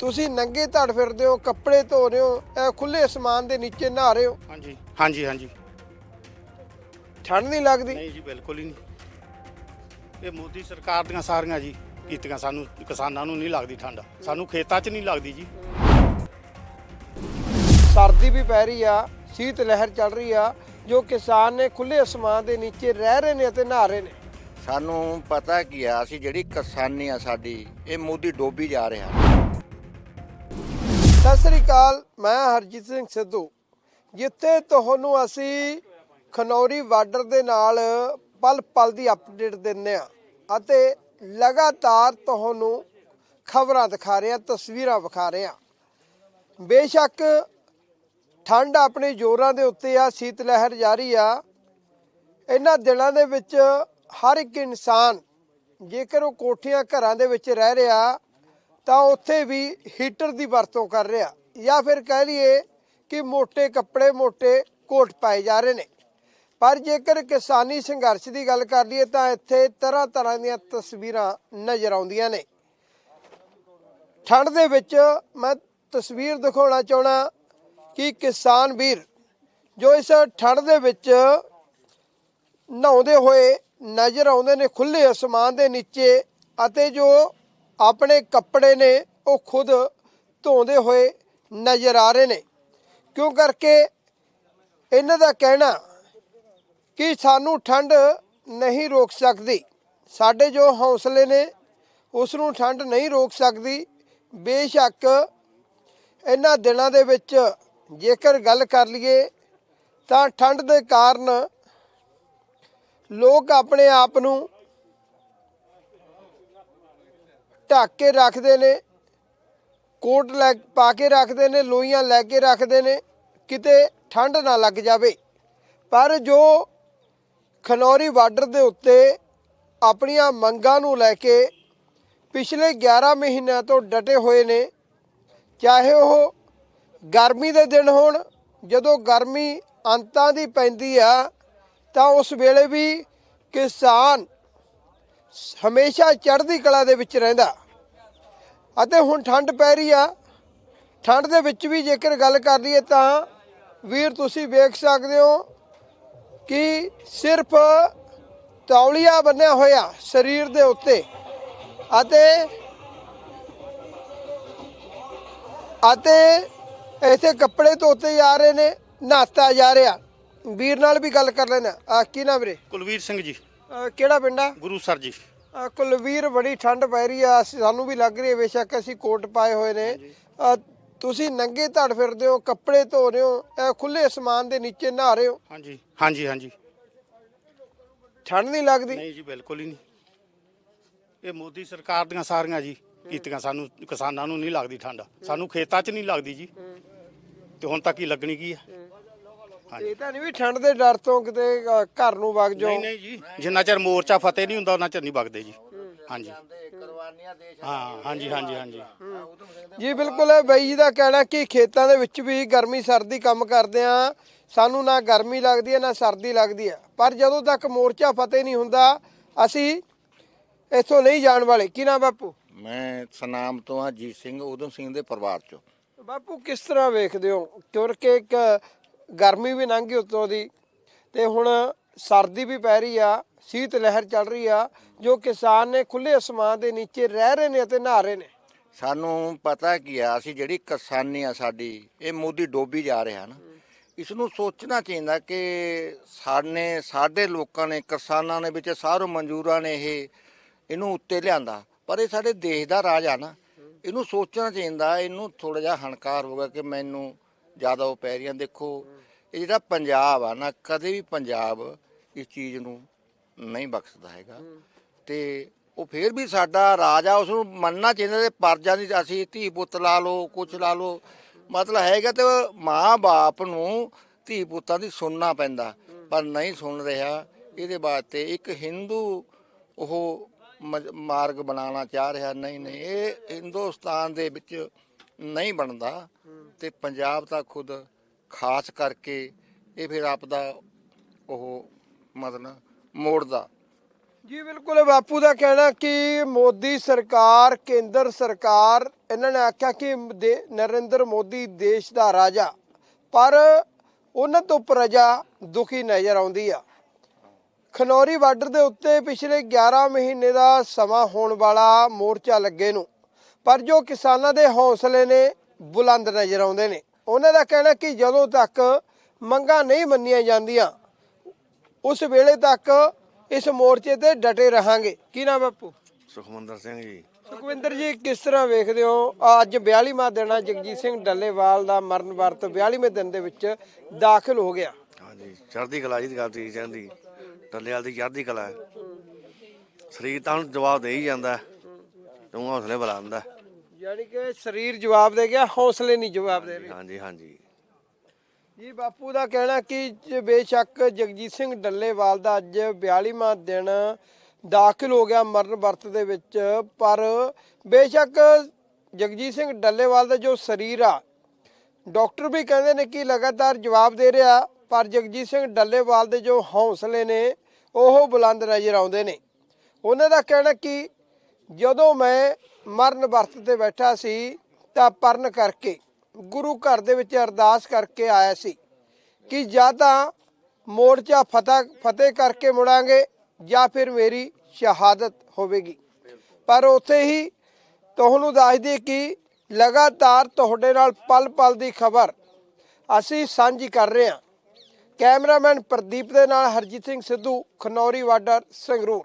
ਤੁਸੀਂ ਨੰਗੇ ਧੜ ਫਿਰਦੇ ਹੋ ਕੱਪੜੇ ਧੋ ਰਹੇ ਹੋ ਇਹ ਖੁੱਲੇ ਅਸਮਾਨ ਦੇ ਨੀਚੇ ਨਹਾ ਰਹੇ ਹੋ। ਹਾਂਜੀ ਹਾਂਜੀ ਹਾਂਜੀ। ਠੰਡ ਨਹੀਂ ਲੱਗਦੀ? ਨਹੀਂ ਜੀ ਬਿਲਕੁਲ ਹੀ ਨਹੀਂ। ਇਹ ਮੋਦੀ ਸਰਕਾਰ ਦੀਆਂ ਸਾਰੀਆਂ ਜੀ ਕੀਤੀਆਂ ਸਾਨੂੰ ਕਿਸਾਨਾਂ ਨੂੰ ਨਹੀਂ ਲੱਗਦੀ ਠੰਡ। ਸਾਨੂੰ ਖੇਤਾਂ 'ਚ ਨਹੀਂ ਲੱਗਦੀ ਜੀ। ਸਰਦੀ ਵੀ ਪੈ ਰਹੀ ਆ ਸ਼ੀਤ ਲਹਿਰ ਚੱਲ ਰਹੀ ਆ ਜੋ ਕਿਸਾਨ ਨੇ ਖੁੱਲੇ ਅਸਮਾਨ ਦੇ ਨੀਚੇ ਰਹਿ ਰਹੇ ਨੇ ਅਤੇ ਨਹਾ ਰਹੇ ਨੇ। ਸਾਨੂੰ ਪਤਾ ਕੀ ਆ ਅਸੀਂ ਜਿਹੜੀ ਕਿਸਾਨੀ ਆ ਸਾਡੀ ਇਹ ਮੋਦੀ ਡੋਬੀ ਜਾ ਰਿਹਾ ਸਤਿ ਸ੍ਰੀ ਅਕਾਲ, ਮੈਂ ਹਰਜੀਤ ਸਿੰਘ ਸਿੱਧੂ। ਜਿੱਥੇ ਤੁਹਾਨੂੰ ਅਸੀਂ ਖਨੌਰੀ ਬਾਰਡਰ ਦੇ ਨਾਲ ਪਲ ਪਲ ਦੀ ਅਪਡੇਟ ਦਿੰਦੇ ਆ ਅਤੇ ਲਗਾਤਾਰ ਤੁਹਾਨੂੰ ਖਬਰਾਂ ਦਿਖਾ ਰਹੇ ਆ ਤਸਵੀਰਾਂ ਵਿਖਾ ਰਹੇ ਆ ਬੇਸ਼ੱਕ ਠੰਡ ਆਪਣੇ ਜ਼ੋਰਾਂ ਦੇ ਉੱਤੇ ਆ, ਸੀਤ ਲਹਿਰ ਜਾਰੀ ਆ। ਇਹਨਾਂ ਦਿਨਾਂ ਦੇ ਵਿੱਚ ਹਰ ਇੱਕ ਇਨਸਾਨ ਜੇਕਰ ਉਹ ਕੋਠੀਆਂ ਘਰਾਂ ਦੇ ਵਿੱਚ ਰਹਿ ਰਿਹਾ ਤਾਂ ਉੱਥੇ ਵੀ ਹੀਟਰ ਦੀ ਵਰਤੋਂ ਕਰ ਰਿਹਾ ਜਾਂ ਫਿਰ ਕਹਿ ਲਈਏ ਕਿ ਮੋٹے ਕੱਪੜੇ ਮੋٹے ਕੋਟ ਪਾਏ ਜਾ ਰਹੇ ਨੇ। ਪਰ ਜੇਕਰ ਕਿਸਾਨੀ ਸੰਘਰਸ਼ ਦੀ ਗੱਲ ਕਰ ਲਈਏ ਤਾਂ ਇੱਥੇ ਤਰ੍ਹਾਂ ਤਰ੍ਹਾਂ ਦੀਆਂ ਤਸਵੀਰਾਂ ਨਜ਼ਰ ਆਉਂਦੀਆਂ ਨੇ। ਠੰਡ ਦੇ ਵਿੱਚ ਮੈਂ ਤਸਵੀਰ ਦਿਖਾਉਣਾ ਚਾਹਣਾ ਕਿ ਕਿਸਾਨ ਵੀਰ ਜੋ ਇਸ ਠੰਡ ਦੇ ਵਿੱਚ ਨਹਾਉਂਦੇ ਹੋਏ ਨਜ਼ਰ ਆਉਂਦੇ ਨੇ ਖੁੱਲੇ ਅਸਮਾਨ ਦੇ ਨੀਚੇ ਅਤੇ ਜੋ ਆਪਣੇ ਕੱਪੜੇ ਨੇ ਉਹ ਖੁਦ ਧੋਂਦੇ ਹੋਏ ਨਜ਼ਰ ਆ ਰਹੇ ਨੇ। ਕਿਉਂ ਕਰਕੇ? ਇਹਨਾਂ ਦਾ ਕਹਿਣਾ ਕਿ ਸਾਨੂੰ ਠੰਡ ਨਹੀਂ ਰੋਕ ਸਕਦੀ। ਸਾਡੇ ਜੋ ਹੌਸਲੇ ਨੇ ਉਸ ਨੂੰ ਠੰਡ ਨਹੀਂ ਰੋਕ ਸਕਦੀ। ਬੇਸ਼ੱਕ ਇਹਨਾਂ ਦਿਨਾਂ ਦੇ ਵਿੱਚ ਜੇਕਰ ਗੱਲ ਕਰ ਲਈਏ, ਤਾਂ ਠੰਡ ਦੇ ਕਾਰਨ ਲੋਕ ਆਪਣੇ ਆਪ ਨੂੰ ਢੱਕ ਕੇ ਰੱਖਦੇ ਨੇ, ਕੋਟ ਲੈ ਪਾ ਕੇ ਰੱਖਦੇ ਨੇ, ਲੋਈਆਂ ਲੈ ਕੇ ਰੱਖਦੇ ਨੇ, ਕਿਤੇ ਠੰਡ ਨਾ ਲੱਗ ਜਾਵੇ। ਪਰ ਜੋ ਖਨੌਰੀ ਬਾਰਡਰ ਦੇ ਉੱਤੇ ਆਪਣੀਆਂ ਮੰਗਾਂ ਨੂੰ ਲੈ ਕੇ ਪਿਛਲੇ 11 ਮਹੀਨਿਆਂ ਤੋਂ ਡਟੇ ਹੋਏ ਨੇ, ਚਾਹੇ ਉਹ ਗਰਮੀ ਦੇ ਦਿਨ ਹੋਣ, ਜਦੋਂ ਗਰਮੀ ਅੰਤਾਂ ਦੀ ਪੈਂਦੀ ਆ, ਤਾਂ ਉਸ ਵੇਲੇ ਵੀ ਕਿਸਾਨ ਹਮੇਸ਼ਾ ਚੜ੍ਹਦੀ ਕਲਾ ਦੇ ਵਿੱਚ ਰਹਿੰਦਾ। ਅਤੇ ਹੁਣ ਠੰਡ ਪੈ ਰਹੀ ਆ। ਠੰਡ ਦੇ ਵਿੱਚ ਵੀ ਜੇਕਰ ਗੱਲ ਕਰ ਲਈਏ ਤਾਂ ਵੀਰ ਤੁਸੀਂ ਵੇਖ ਸਕਦੇ ਹੋ ਕਿ ਸਿਰਫ ਤੌਲੀਆ ਬੰਨਿਆ ਹੋਇਆ ਸਰੀਰ ਦੇ ਉੱਤੇ ਅਤੇ ਅਤੇ ਇੱਥੇ ਕੱਪੜੇ ਧੋਤੇ ਜਾ ਰਹੇ ਨੇ ਨਹਾਤਾ ਜਾ ਰਿਹਾ। ਵੀਰ ਨਾਲ ਵੀ ਗੱਲ ਕਰ ਲੈਣਾ ਆ ਕੀ ਨਾਮ ਵੀਰੇ? ਕੁਲਵੀਰ ਸਿੰਘ ਜੀ। ਕਿਹੜਾ ਪਿੰਡ ਆ? ਗੁਰੂ ਸਰ ਜੀ। ਕੁਲਵੀਰ ਬੜੀ ਠੰਡ ਪੈ ਰਹੀ ਆ। ਅਸੀਂ- ਸਾਨੂੰ ਵੀ ਲੱਗ ਰਹੀ ਹੈ ਬੇਸ਼ੱਕ ਅਸੀਂ ਕੋਟ ਪਾਏ ਹੋਏ ਨੇ। ਤੁਸੀਂ ਨੰਗੇ ਧੜ ਫਿਰਦੇ ਹੋ ਕੱਪੜੇ ਧੋ ਰਹੇ ਹੋ ਇਹ ਖੁੱਲੇ ਅਸਮਾਨ ਦੇ ਨੀਚੇ ਨਹਾ ਰਹੇ ਹੋ। ਹਾਂਜੀ। ਹਾਂਜੀ ਹਾਂਜੀ। ਠੰਡ ਨਹੀਂ ਲੱਗਦੀ? ਨਹੀਂ ਜੀ ਬਿਲਕੁਲ ਹੀ ਨਹੀਂ। ਇਹ ਮੋਦੀ ਸਰਕਾਰ ਦੀਆਂ ਸਾਰੀਆਂ ਜੀ ਕੀਤੀਆਂ। ਸਾਨੂੰ ਕਿਸਾਨਾਂ ਨੂੰ ਨਹੀਂ ਲੱਗਦੀ ਠੰਡ। ਸਾਨੂੰ ਖੇਤਾਂ 'ਚ ਨਹੀਂ ਲੱਗਦੀ ਜੀ। ਤੇ ਹੁਣ ਤੱਕ ਹੀ ਲੱਗਣੀ ਕੀ ਹੈ। ਹਾਂਜੀ ਇਹ ਤਾਂ ਨਹੀਂ ਵੀ ਠੰਡ ਦੇ ਡਰ ਤੋਂ ਕਿਤੇ ਘਰ ਨੂੰ ਵਗ ਜਾਓ। ਨਹੀਂ ਨਹੀਂ ਜੀ। ਜਿੰਨਾ ਚਿਰ ਮੋਰਚਾ ਫਤਿਹ ਨਹੀਂ ਹੁੰਦਾ ਉਹਨਾਂ ਚਿਰ ਨਹੀਂ ਵਗਦੇ ਜੀ। ਹਾਂਜੀ। ਹਾਂ ਹਾਂਜੀ ਹਾਂਜੀ ਹਾਂਜੀ। ਜੀ ਬਿਲਕੁਲ ਇਹ ਬਾਈ ਜੀ ਦਾ ਕਹਿਣਾ ਕਿ ਖੇਤਾਂ ਦੇ ਵਿੱਚ ਵੀ ਗਰਮੀ ਸਰਦੀ ਕੰਮ ਕਰਦੇ ਆ। ਸਾਨੂੰ ਨਾ ਗਰਮੀ ਲੱਗਦੀ ਹੈ ਨਾ ਸਰਦੀ ਲੱਗਦੀ ਹੈ। ਪਰ ਜਦੋਂ ਤੱਕ ਮੋਰਚਾ ਫਤਿਹ ਨਹੀਂ ਹੁੰਦਾ ਅਸੀਂ ਇੱਥੋਂ ਨਹੀਂ ਜਾਣ ਵਾਲੇ। ਕੀ ਨਾ ਬਾਪੂ? ਮੈਂ ਸਨਾਮ ਤੋਂ ਆ ਜੀਤ ਸਿੰਘ ਉਦਮ ਸਿੰਘ ਦੇ ਪਰਿਵਾਰ ਚੋਂ। ਬਾਪੂ ਕਿਸ ਤਰ੍ਹਾਂ ਵੇਖਦੇ ਹੋ? ਕਿਉਂਕਿ ਇੱਕ ਗਰਮੀ ਵੀ ਲੰਘ ਉੱਤੋਂ ਦੀ ਤੇ ਹੁਣ ਸਰਦੀ ਵੀ ਪੈ ਰਹੀ ਆ, ਸ਼ੀਤ ਲਹਿਰ ਚੱਲ ਰਹੀ ਆ, ਜੋ ਕਿਸਾਨ ਨੇ ਖੁੱਲੇ ਅਸਮਾਨ ਦੇ ਨੀਚੇ ਰਹਿ ਰਹੇ ਨੇ ਅਤੇ ਨਹਾ ਰਹੇ ਨੇ। ਸਾਨੂੰ ਪਤਾ ਕੀ ਆ, ਅਸੀਂ ਜਿਹੜੀ ਕਿਸਾਨੀ ਆ ਸਾਡੀ, ਇਹ ਮੋਦੀ ਡੋਬੀ ਜਾ ਰਿਹਾ ਨਾ, ਇਸ ਨੂੰ ਸੋਚਣਾ ਚਾਹੀਦਾ ਕਿ ਸਾਨੇ ਸਾਡੇ ਲੋਕਾਂ ਨੇ, ਕਿਸਾਨਾਂ ਨੇ ਵਿੱਚ ਸਾਰੋ ਮਨਜ਼ੂਰਾਂ ਨੇ ਇਹ, ਇਹਨੂੰ ਉੱਤੇ ਲਿਆਂਦਾ, ਪਰ ਇਹ ਸਾਡੇ ਦੇਸ਼ ਦਾ ਰਾਜ ਆ ਨਾ, ਇਹਨੂੰ ਸੋਚਣਾ ਚਾਹੀਦਾ, ਇਹਨੂੰ ਥੋੜਾ ਜਿਹਾ ਹਨਕਾਰ ਹੋਗਾ ਕਿ ਮੈਨੂੰ ਜ਼ਿਆਦਾ ਉਹ ਪੈ ਰਹੀਆਂ, ਦੇਖੋ, ਇਹ ਜਿਹੜਾ ਪੰਜਾਬ ਆ ਨਾ, ਕਦੇ ਵੀ ਪੰਜਾਬ ਇਸ ਚੀਜ਼ ਨੂੰ ਨਹੀਂ ਬਖਸ਼ਦਾ ਹੈਗਾ। ਤੇ ਉਹ ਫੇਰ ਵੀ ਸਾਡਾ ਰਾਜ ਆ, ਉਸ ਨੂੰ ਮੰਨਣਾ ਚਾਹੀਦਾ ਤੇ ਪਰਜਾ ਦੀ ਅਸੀਂ ਧੀ ਪੁੱਤ ਲਾ ਲਓ, ਕੁਛ ਲਾ ਲਓ। ਮਤਲਬ ਹੈਗਾ ਤੇ ਮਾਂ ਬਾਪ ਨੂੰ ਧੀ ਪੁੱਤਾਂ ਦੀ ਸੁਣਨਾ ਪੈਂਦਾ, ਪਰ ਨਹੀਂ ਸੁਣ ਰਿਹਾ। ਇਹਦੇ ਵਾਸਤੇ ਇੱਕ ਹਿੰਦੂ ਉਹ ਮਾਰਗ ਬਣਾਉਣਾ ਚਾਹ ਰਿਹਾ, ਨਹੀਂ ਨਹੀਂ, ਇਹ ਹਿੰਦੁਸਤਾਨ ਦੇ ਵਿੱਚ ਨਹੀਂ ਬਣਦਾ ਤੇ ਪੰਜਾਬ ਤਾਂ ਖੁਦ ਖਾਸ ਕਰਕੇ ਇਹ ਫਿਰ ਆਪਦਾ ਉਹ ਮਤਲਬ ਮੋੜਦਾ। ਜੀ ਬਿਲਕੁਲ, ਬਾਪੂ ਦਾ ਕਹਿਣਾ ਕਿ ਮੋਦੀ ਸਰਕਾਰ, ਕੇਂਦਰ ਸਰਕਾਰ ਇਹਨਾਂ ਨੇ ਆਖਿਆ ਕਿ ਦੇ- ਨਰਿੰਦਰ ਮੋਦੀ ਦੇਸ਼ ਦਾ ਰਾਜਾ, ਪਰ ਉਹਨਾਂ ਤੋਂ ਪ੍ਰਜਾ ਦੁਖੀ ਨਜ਼ਰ ਆਉਂਦੀ ਆ। ਖਨੌਰੀ ਬਾਰਡਰ ਦੇ ਉੱਤੇ ਪਿਛਲੇ 11 ਮਹੀਨੇ ਦਾ ਸਮਾਂ ਹੋਣ ਵਾਲਾ ਮੋਰਚਾ ਲੱਗੇ ਨੂੰ ਪਰ ਜੋ ਕਿਸਾਨਾਂ ਦੇ ਹੌਸਲੇ ਨੇ ਬੁਲੰਦ ਨਜ਼ਰ ਆਉਂਦੇ ਨੇ ਉਹਨਾਂ ਦਾ ਕਹਿਣਾ ਕਿ ਜਦੋਂ ਤੱਕ ਮੰਗਾਂ ਨਹੀਂ ਮੰਨੀਆਂ ਜਾਂਦੀਆਂ ਉਸ ਵੇਲੇ ਤੱਕ ਇਸ ਮੋਰਚੇ ਤੇ ਡਟੇ ਰਹਾਂਗੇ। ਕੀ ਨਾਮ ਬਾਪੂ? ਸੁਖਮੰਦਰ ਸਿੰਘ ਜੀ। ਸੁਖਵਿੰਦਰ ਜੀ ਕਿਸ ਤਰ੍ਹਾਂ ਵੇਖਦੇ ਹੋ? ਅੱਜ 42ਵਾਂ ਦਿਨ ਆ ਜਗਜੀਤ ਸਿੰਘ ਡੱਲੇਵਾਲ ਦਾ ਮਰਨ ਵਰਤ 42ਵੇਂ ਦਿਨ ਦੇ ਵਿੱਚ ਦਾਖਲ ਹੋ ਗਿਆ। ਹਾਂਜੀ ਚੜ੍ਹਦੀ ਕਲਾ ਜੀ ਦੀ ਗੱਲ ਠੀਕ ਜਾਂਦੀ ਟੱਲੇਵਾਲ ਦੀ ਚੜ੍ਹਦੀ ਕਲਾ। ਹੈ ਸਰੀਰ ਤਾਂ ਜਵਾਬ ਦੇ ਹੀ ਜਾਂਦਾ। ਹੈ। ਤੂੰ ਹੌਸਲੇ ਬੁਲਾਉਂਦਾ ਯਾਨੀ ਕਿ ਸਰੀਰ ਜਵਾਬ ਦੇ ਗਿਆ ਹੌਸਲੇ ਨਹੀਂ ਜਵਾਬ ਦੇ ਰਹੇ। ਹਾਂਜੀ ਹਾਂਜੀ। ਜੀ ਬਾਪੂ ਦਾ ਕਹਿਣਾ ਕਿ ਬੇਸ਼ੱਕ ਜਗਜੀਤ ਸਿੰਘ ਡੱਲੇਵਾਲ ਦਾ ਅੱਜ 42ਵਾਂ ਦਿਨ ਦਾਖਲ ਹੋ ਗਿਆ ਮਰਨ ਵਰਤ ਦੇ ਵਿੱਚ ਪਰ ਬੇਸ਼ੱਕ ਜਗਜੀਤ ਸਿੰਘ ਡੱਲੇਵਾਲ ਦਾ ਜੋ ਸਰੀਰ ਆ ਡਾਕਟਰ ਵੀ ਕਹਿੰਦੇ ਨੇ ਕਿ ਲਗਾਤਾਰ ਜਵਾਬ ਦੇ ਰਿਹਾ ਪਰ ਜਗਜੀਤ ਸਿੰਘ ਡੱਲੇਵਾਲ ਦੇ ਜੋ ਹੌਸਲੇ ਨੇ ਉਹ ਬੁਲੰਦ ਨਜ਼ਰ ਆਉਂਦੇ ਨੇ। ਉਹਨਾਂ ਦਾ ਕਹਿਣਾ ਕਿ ਜਦੋਂ ਮੈਂ ਮਰਨ ਵਰਤ ਤੇ ਬੈਠਾ ਸੀ ਤਾਂ ਪਰਨ ਕਰਕੇ, ਗੁਰੂ ਘਰ ਦੇ ਵਿੱਚ ਅਰਦਾਸ ਕਰਕੇ ਆਇਆ ਸੀ ਕਿ ਜਾਂ ਤਾਂ ਮੋਰਚਾ ਫਤਹ, ਫਤਿਹ ਕਰਕੇ ਮੁੜਾਂਗੇ ਜਾਂ ਫਿਰ ਮੇਰੀ ਸ਼ਹਾਦਤ ਹੋਵੇਗੀ। ਪਰ ਉੱਥੇ ਹੀ ਤੁਹਾਨੂੰ ਦੱਸਦੀ ਕਿ ਲਗਾਤਾਰ ਤੁਹਾਡੇ ਨਾਲ ਪਲ ਪਲ ਦੀ ਖਬਰ ਅਸੀਂ ਸਾਂਝੀ ਕਰ ਰਹੇ ਹਾਂ। ਕੈਮਰਾਮੈਨ ਪ੍ਰਦੀਪ ਦੇ ਨਾਲ ਹਰਜੀਤ ਸਿੰਘ ਸਿੱਧੂ, ਖਨੌਰੀ ਵਾਡਰ ਸੰਗਰੂਰ।